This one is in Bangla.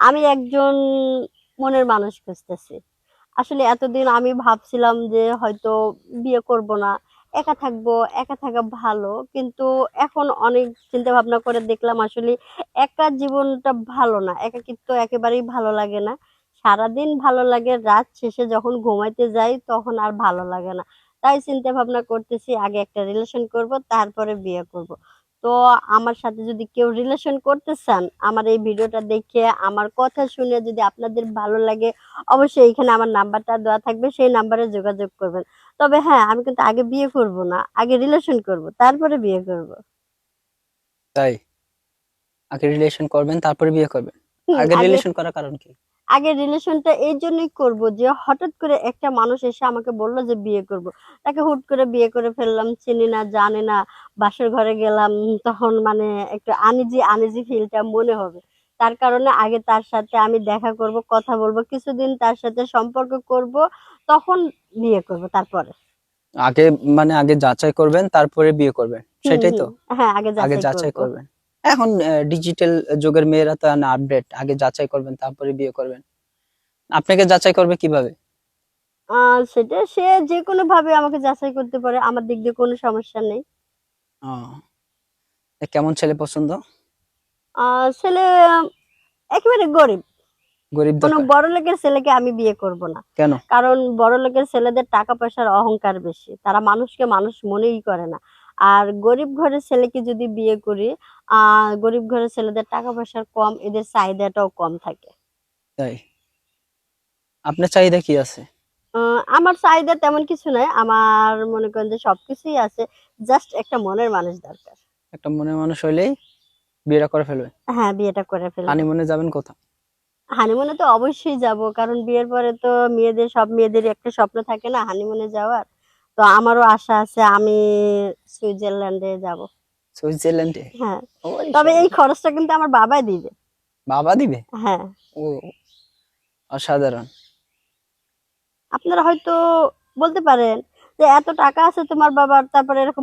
আমি একজন মনের মানুষ খুঁজতেছি। আসলে এতদিন আমি ভাবছিলাম যে হয়তো বিয়ে করব না, একা থাকব, একা থাকা ভালো। কিন্তু এখন অনেক চিন্তা ভাবনা করে দেখলাম আসলে একা জীবনটা ভালো না একা একাকিত্ব একেবারেই ভালো লাগে না। সারাদিন ভালো লাগে, রাত শেষে যখন ঘুমাইতে যাই তখন আর ভালো লাগে না। তাই চিন্তা ভাবনা করতেছি আগে একটা রিলেশন করব, তারপরে বিয়ে করব। তো আমার সাথে যদি কেউ রিলেশন করতে চান আমার এই ভিডিওটা দেখে আমার কথা শুনে যদি আপনাদের ভালো লাগে অবশ্যই এখানে আমার নাম্বারটা দেওয়া থাকবে সেই নাম্বারে যোগাযোগ করবেন। তবে হ্যাঁ আমি কিন্তু আগে বিয়ে করব না আগে রিলেশন করব তারপরে বিয়ে করব। তাই? আগে রিলেশন করবেন তারপরে বিয়ে করবেন? আগে রিলেশন করার কারণ কি? আগে রিলেশনটা এই জন্যই করব যে হঠাৎ করে একটা মানুষ এসে আমাকে বলল যে বিয়ে করব। তাকে হুট করে বিয়ে করে ফেললাম চিনি না জানে না বাসর ঘরে গেলাম তখন মানে একটু আনিজি আনিজি ফিলটা মনে হবে। তার কারণে আগে তার সাথে আমি দেখা করব কথা বলব কিছুদিন তার সাথে সম্পর্ক করব তখন বিয়ে করব তারপরে। আগে মানে আগে যাচাই করবেন তারপরে বিয়ে করবেন সেটাই তো? হ্যাঁ আগে যাচাই করবেন। এখন ডিজিটাল যুগের মেয়েরা তো আপডেট আগে যাচাই করবেন তারপরে বিয়ে করবেন। আপনাকে যাচাই করবে কীভাবে? সেটা সে যে কোনো ভাবে আমাকে যাচাই করতে পারে আমার দিক দিয়ে কোনো সমস্যা নেই। কেমন ছেলে পছন্দ? ছেলে একেবারে গরিব। গরিব কোনো বড় লোকের ছেলেকে আমি বিয়ে করব না। কেন? কারণ বড় লোকের ছেলেদের টাকা পয়সার অহংকার বেশি তারা মানুষকে মানুষ মনেই করে না। আর গরিব ঘরের ছেলেকে যদি বিয়ে করি গরিব ঘরের ছেলেদের টাকা পয়সার কম এদের চাহিদাটাও কম থাকে। তাই? আপনার চাহিদা কি আছে? আমার চাহিদা তেমন কিছু নাই। আমার মনে করেন যে সবকিছুই আছে। জাস্ট একটা মনের মানুষ দরকার। একটা মনের মানুষ হইলেই বিয়েটা করে ফেলবে। হ্যাঁ বিয়েটা করে ফেলব। হানিমুনে যাবেন কোথাও হানিমুনে তো অবশ্যই যাব কারণ বিয়ের পরে তো মেয়েদের সব মেয়েদের একটা স্বপ্ন থাকে না হানিমুনে যাওয়ার। তো আমারও আশা আছে আমি সুইজারল্যান্ডে যাব। সুইজারল্যান্ডে? হ্যাঁ। তবে এই খরচটা কিন্তু আমার বাবাই দিবে। বাবা দিবে? হ্যাঁ। ও অসাধারণ। আপনারা হয়তো বলতে পারেন যে এত টাকা আছে তোমার বাবার তারপরে এরকম